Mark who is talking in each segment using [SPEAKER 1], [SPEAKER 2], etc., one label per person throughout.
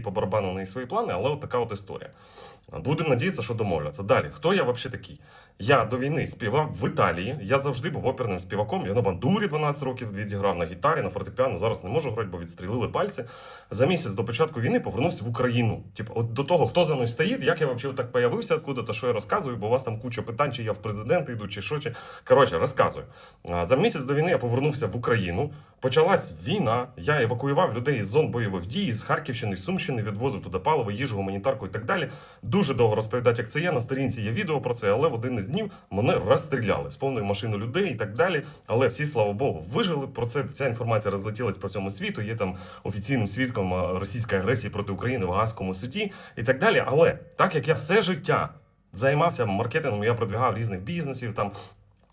[SPEAKER 1] Росії по барабану неї свої плани, але от така от історія. Будемо надіятися, що домовляться. Далі, хто я взагалі такий? Я до війни співав в Італії. Я завжди був оперним співаком. Я на бандурі 12 років відіграв на гітарі, на фортепіано. Зараз не можу грати, бо відстрілили пальці. За місяць до початку війни повернувся в Україну. Типу, от до того, хто за мною стоїть, як я взагалі так появився, откуда-то, що я розказую, бо у вас там куча питань, чи я в президенти йду, чи що. Чи... Коротше, розказую. За місяць до війни я повернувся в Україну. Почалась війна. Я евакуював людей із зон бойових дій, з Харківщини, з Сумщини, відвозив туди паливо, їжу, гуманітарку і так далі. Дуже довго розповідати, як це є. На сторінці є відео про це, але в один із днів мене розстріляли з повною машиною людей і так далі. Але всі, слава Богу, вижили. Про це ця інформація розлетілась по всьому світу. Є там офіційним свідком е, російської агресії проти України в Гаазькому суді і так далі. Але так як я все життя займався маркетингом, я продвигав різних бізнесів там.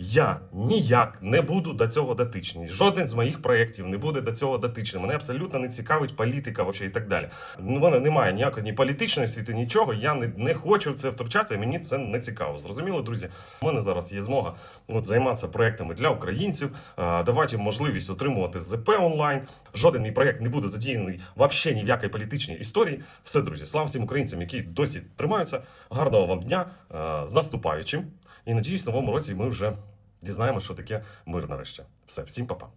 [SPEAKER 1] Я ніяк не буду до цього дотичний. Жоден з моїх проєктів не буде до цього дотичним. Мене абсолютно не цікавить політика вообще і так далі. Ну, мене немає ніякої ні політичної світи, нічого. Я не, не хочу в це втручатися, мені це не цікаво. Зрозуміло, друзі. У мене зараз є змога от, займатися проектами для українців, а, давати можливість отримувати ЗП онлайн. Жоден мій проект не буде задіяний взагалі ні в якій політичній історії. Все, друзі, слава всім українцям, які досі тримаються. Гарного вам дня а, з наступаючим. І надіюсь, в новому році ми вже дізнаємося, що таке мир нарешті. Все, всім па-па.